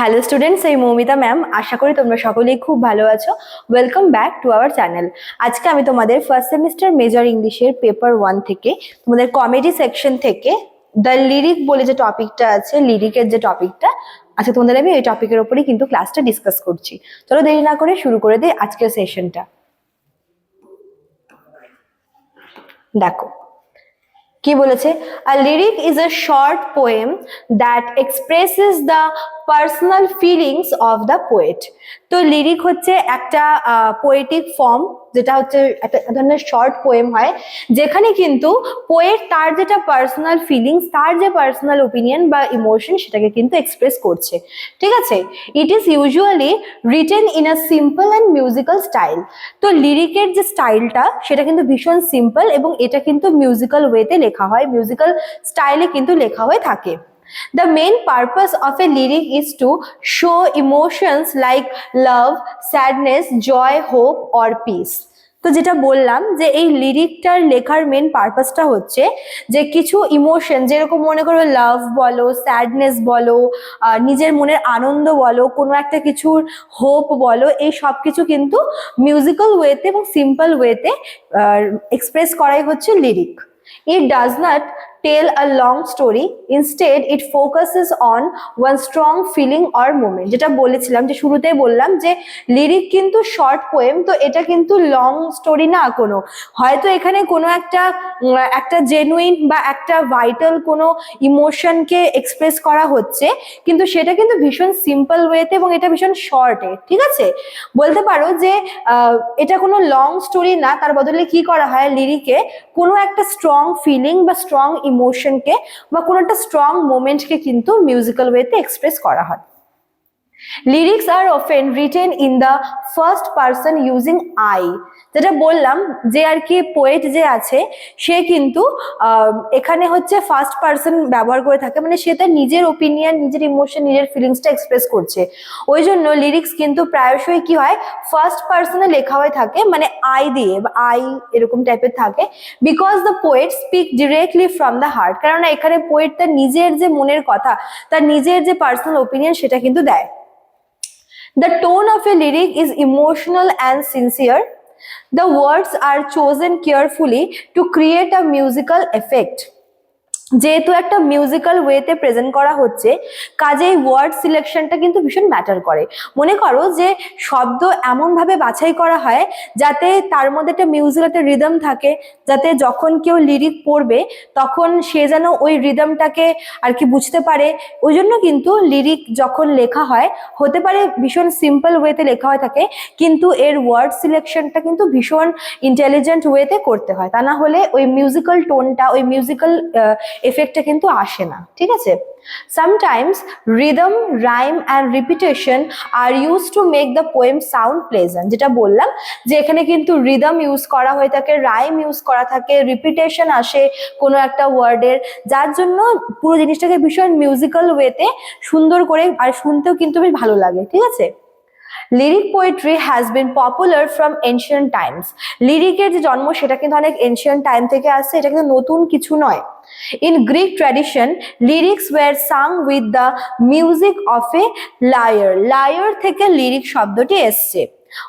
Hello students এই Moumita ma'am আশা করি তোমরা সকলেই খুব ভালো আছো। Welcome back to our channel আজকে আমি তোমাদের ফার্স্ট সেমিস্টার মেজর ইংলিশের পেপার ওয়ান থেকে, তোমাদের কমেডি সেকশন থেকে দ্য লিরিক বলে যে টপিকটা আছে লিরিকের যে টপিকটা আচ্ছা তোমাদের আমি এই টপিকের ওপরেই কিন্তু ক্লাসটা ডিসকাস করছি। চলো দেরি না করে শুরু করে দিই আজকের সেশনটা দেখো, কি বলেছে? A lyric is a short poem that expresses the personal feelings of the poet তো লিরিক হচ্ছে একটা পোয়েটিক ফর্ম যেটা হচ্ছে একটা ধরনের শর্ট পোয়েম হয়, যেখানে কিন্তু পোয়েট তার যেটা পার্সোনাল ফিলিংস তার যে পার্সোনাল ওপিনিয়ন বা ইমোশন সেটাকে কিন্তু এক্সপ্রেস করছে। ঠিক আছে? It is usually written in a simple and musical style তো লিরিকের যে স্টাইলটা সেটা কিন্তু ভীষণ সিম্পল এবং এটা কিন্তু মিউজিক্যাল ওয়েতে লেখা হয় মিউজিক্যাল স্টাইলে কিন্তু লেখা হয়ে থাকে। The main purpose of a lyric is to show emotions like love, sadness, joy, hope or peace. তো যেটা বললাম যে এই লিরিকটার লেখার মেন পারপাসটা হচ্ছে যে কিছু ইমোশন যেরকম মনে করো লাভ বলো স্যাডনেস বলো নিজের মনের আনন্দ বলো কোনো একটা কিছুর হোপ বলো এই সব কিছু কিন্তু মিউজিক্যাল ওয়েতে এবং সিম্পল ওয়েতে এক্সপ্রেস করাই হচ্ছে lyric It does not tell a long story. Instead, it focuses on one strong feeling or moment. যেটা বলেছিলাম যে শুরুতেই বললাম যে লিরিক কিন্তু শর্ট পোয়েম তো এটা কিন্তু লং স্টোরি না কোনো হয়তো এখানে কোনো একটা একটা জেনুইন বা একটা ভাইটাল কোনো ইমোশনকে এক্সপ্রেস করা হচ্ছে কিন্তু সেটা কিন্তু ভীষণ সিম্পল ওয়েতে এবং এটা ভীষণ শর্টে ঠিক আছে বলতে পারো যে এটা কোনো লং স্টোরি না তার বদলে কি করা হয় লিরিকে কোনো একটা স্ট্রং ফিলিং বা স্ট্রং ইমোশনকে বা কোনো একটা স্ট্রং মোমেন্টকে কিন্তু মিউজিক্যাল ওয়েতে এক্সপ্রেস করা হয়। Lyrics are often written in the first person using I যেটা বললাম যে আর কি পোয়েট যে আছে, সে কিন্তু এখানে হচ্ছে ফার্স্ট পার্সন ব্যবহার করে থাকে। মানে সে তার নিজের ওপিনিয়ন নিজের ইমোশন নিজের ফিলিংসটা এক্সপ্রেস করছে। ওই জন্য লিরিক্স কিন্তু প্রায়শই কি হয় ফার্স্ট পার্সনে লেখা হয়ে থাকে মানে আই দিয়ে, বা আই এরকম টাইপের থাকে। Because the poet speak directly from the heart কেননা এখানে পোয়েট তার নিজের যে মনের কথা, তার নিজের যে পার্সোনাল ওপিনিয়ন সেটা কিন্তু দেয়। The tone of a lyric is emotional and sincere. The words are chosen carefully to create a musical effect. যেহেতু একটা মিউজিক্যাল ওয়েতে প্রেজেন্ট করা হচ্ছে, কাজেই ওয়ার্ড সিলেকশনটা কিন্তু ভীষণ ম্যাটার করে। মনে করো যে শব্দ এমনভাবে বাছাই করা হয় যাতে তার মধ্যে একটা মিউজিক্যাল একটা রিদম থাকে, যাতে যখন কেউ লিরিক পড়বে, তখন সে যেন ওই রিদমটাকে আর কি বুঝতে পারে। ওই জন্য কিন্তু লিরিক যখন লেখা হয়, হতে পারে ভীষণ সিম্পল ওয়েতে লেখা হয়ে থাকে, কিন্তু এর ওয়ার্ড সিলেকশনটা কিন্তু ভীষণ ইন্টেলিজেন্ট ওয়েতে করতে হয়। তা না হলে ওই মিউজিক্যাল টোনটা ওই মিউজিক্যাল এফেক্টটা কিন্তু আসে না, ঠিক আছে? Sometimes rhythm rhyme and repetition are used to make the poem sound pleasant যেটা বললাম যে এখানে কিন্তু রিদম ইউজ করা হয়ে থাকে রাইম ইউজ করা থাকে রিপিটেশন আসে কোনো একটা ওয়ার্ডের, যার জন্য পুরো জিনিসটাকে ভীষণ মিউজিক্যাল ওয়েতে সুন্দর করে আর শুনতেও কিন্তু বেশ ভালো লাগে, ঠিক আছে? Lyric poetry has been popular from ancient times লিরিকের যে জন্ম, সেটা কিন্তু অনেক এনশিয়েন্ট টাইম থেকে আসছে, এটা কিন্তু নতুন কিছু নয়। In Greek tradition lyrics were sung with the music of a lyre lyre থেকে লিরিক শব্দটি এসছে।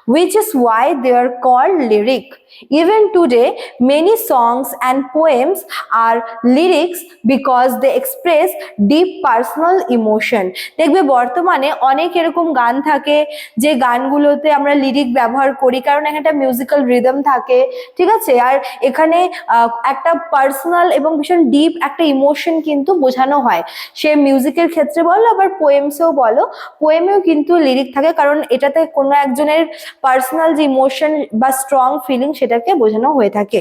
Which is why they are called lyric. Even today, many songs and poems are lyrics because they express deep personal emotion. দেখবে বর্তমানে অনেক এরকম গান থাকে যে গানগুলোতে আমরা লিরিক ব্যবহার করি কারণ এখানে একটা মিউজিক্যাল রিদম থাকে ঠিক আছে আর এখানে একটা পার্সোনাল এবং ভীষণ ডিপ একটা ইমোশন কিন্তু বোঝানো হয় সে মিউজিকের ক্ষেত্রে বলো আবার পোয়েমসেও বলো পোয়েমেও কিন্তু লিরিক থাকে কারণ এটাতে কোনো একজনের পার্সোনাল যে ইমোশন বা স্ট্রং ফিলিং সেটাকে বোঝানো হয়ে থাকে।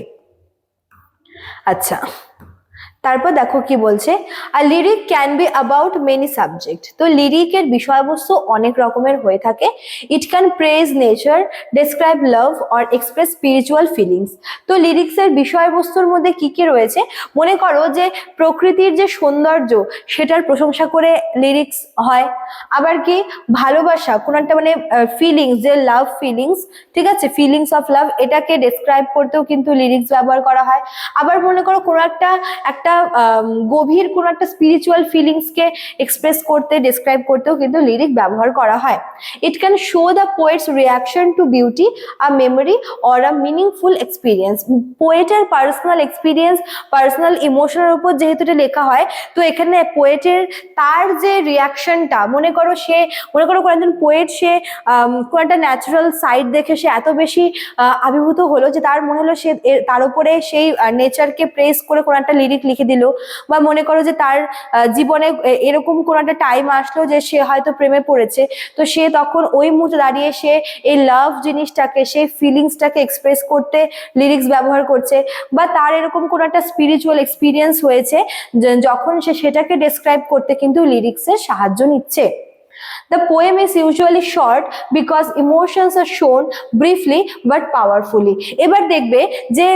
আচ্ছা। তারপর দেখো কি বলছে আর lyric can be about many subject তো লিরিকের বিষয়বস্তু অনেক রকমের হয়ে থাকে। It can praise nature describe love or express spiritual feelings তো লিরিক্সের বিষয়বস্তুর মধ্যে কি কি রয়েছে? মনে করো যে প্রকৃতির যে সৌন্দর্য, সেটার প্রশংসা করে লিরিক্স হয়। আবার কি? ভালোবাসা, কোনো একটা মানে ফিলিংস যে লাভ ফিলিংস ঠিক আছে? ফিলিংস অফ লাভ এটাকে ডেসক্রাইব করতেও কিন্তু লিরিক্স ব্যবহার করা হয়। আবার মনে করো কোনো একটা একটা একটা গভীর কোনো একটা স্পিরিচুয়াল ফিলিংসকে এক্সপ্রেস করতে ডিসক্রাইব করতেও কিন্তু লিরিক ব্যবহার করা হয়। It can show the poet's reaction to beauty a memory or a meaningful experience পোয়েটের personal experience personal ইমোশনের উপর যেহেতু এটা লেখা হয়, তো এখানে পোয়েটের তার যে রিয়াকশনটা মনে করো সে, মনে করো কোনো একজন পোয়েট সে কোনো একটা ন্যাচারাল সাইড দেখে সে এত বেশি আবির্ভূত হলো যে তার মনে হলো সে তার উপরে সেই নেচারকে প্রেস করে কোনো একটা লিরিক লিখে দিল বা মনে করো যে তার জীবনে এরকম কোনো একটা টাইম আসলো যে সে হয়তো প্রেমে পড়েছে। তো সে তখন ওই মুহূর্তে দাঁড়িয়ে সে এই লাভ জিনিসটাকে সেই ফিলিংসটাকে এক্সপ্রেস করতে লিরিক্স ব্যবহার করছে বা তার এরকম কোনো একটা স্পিরিচুয়াল এক্সপিরিয়েন্স হয়েছে যখন সে সেটাকে ডেসক্রাইব করতে কিন্তু লিরিক্সের সাহায্য নিচ্ছে। The poem is usually short because emotions are shown briefly but powerfully. এবার দেখবে যে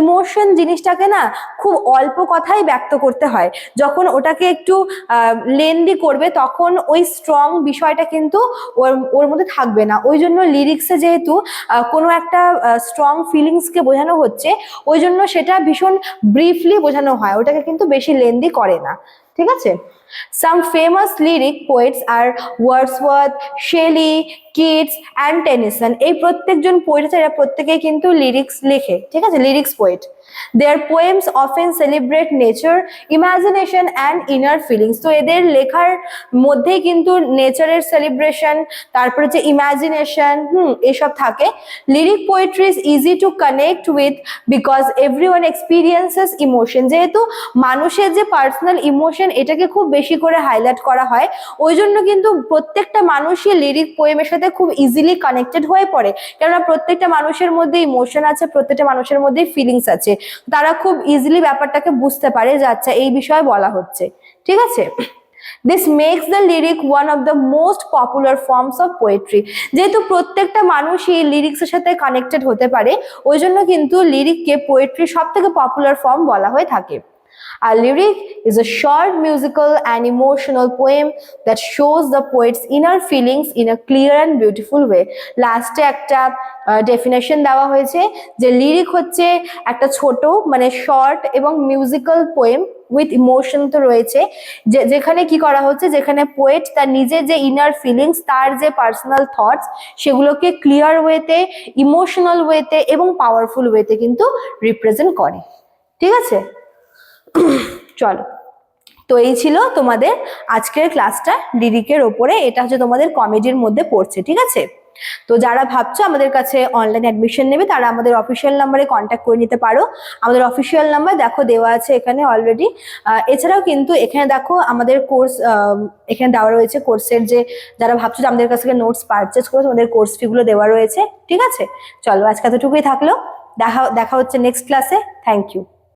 ইমোশন জিনিসটাকে না খুব অল্প কথাই ব্যক্ত করতে হয়। যখন ওটাকে একটু লেন্দি করবে তখন ওই স্ট্রং বিষয়টা কিন্তু ওর ওর মধ্যে থাকবে না। ওই জন্য লিরিক্সে যেহেতু কোনো একটা স্ট্রং ফিলিংসকে বোঝানো হচ্ছে, ওই জন্য সেটা ভীষণ ব্রিফলি বোঝানো হয়। ওটাকে কিন্তু বেশি লেন্দি করে না। ঠিক আছে? Some famous lyric poets are Wordsworth Shelley Keats and Tennyson এই প্রত্যেকজন পোয়েট আছে, এরা প্রত্যেকেই কিন্তু লিরিক্স লেখে, ঠিক আছে? Lyrics poet their poems often celebrate nature imagination and inner feelings তো এদের লেখার মধ্যেই কিন্তু নেচারের সেলিব্রেশন তারপরে যে ইমাজিনেশন হুম, এসব থাকে। Lyric poetry is easy to connect with because everyone experiences emotion যেহেতু মানুষের যে পার্সোনাল ইমোশন এটাকে খুব বেশি করে হাইলাইট করা হয়। ওই জন্য কিন্তু প্রত্যেকটা মানুষই লিরিক পোয়েমের সাথে খুব ইজিলি কানেক্টেড হয়ে পড়ে। কেননা প্রত্যেকটা মানুষের মধ্যে ইমোশন আছে, প্রত্যেকটা মানুষের মধ্যে ফিলিংস আছে। তারা খুব ইজিলি ব্যাপারটাকে বুঝতে পারে যে আচ্ছা এই বিষয়ে বলা হচ্ছে। ঠিক আছে? This makes the lyric one of the most popular forms of poetry যেহেতু প্রত্যেকটা মানুষ মানুষই লিরিক্সের সাথে কানেক্টেড হতে পারে, ওই জন্য কিন্তু লিরিককে পোয়েট্রি সব থেকে পপুলার ফর্ম বলা হয়ে থাকে। A lyric is a short musical and emotional poem that shows the poet's inner feelings in a clear and beautiful way. লাস্টে একটা ডেফিনেশন দেওয়া হয়েছে যে লিরিক হচ্ছে একটা ছোট মানে শর্ট এবং মিউজিক্যাল পোয়েম উইথ ইমোশন তো রয়েছে। যেখানে কি করা হচ্ছে? যেখানে পোয়েট তার নিজের যে ইনার ফিলিংস তার যে পার্সোনাল থটস সেগুলোকে ক্লিয়ার ওয়েতে ইমোশনাল ওয়েতে এবং পাওয়ারফুল ওয়েতে কিন্তু রিপ্রেজেন্ট করে। ঠিক আছে? চলো। তো এই ছিল তোমাদের আজকের ক্লাসটা লিরিকের ওপরে। এটা হচ্ছে তোমাদের কমেডির মধ্যে পড়ছে, ঠিক আছে? তো যারা ভাবছ আমাদের কাছে অনলাইন অ্যাডমিশন নেবে, তারা আমাদের অফিসিয়াল নাম্বারে কন্ট্যাক্ট করে নিতে পারো। আমাদের অফিসিয়াল নাম্বার দেখো দেওয়া আছে এখানে অলরেডি এছাড়াও কিন্তু এখানে দেখো আমাদের কোর্স এখানে দেওয়া রয়েছে কোর্সের যে যারা ভাবছ যে আমাদের কাছ থেকে নোটস পারচেস করে, তোমাদের কোর্স ফিগুলো দেওয়া রয়েছে, ঠিক আছে? চলো আজকে এতটুকুই থাকল। দেখা দেখা হচ্ছে নেক্সট ক্লাসে থ্যাংক ইউ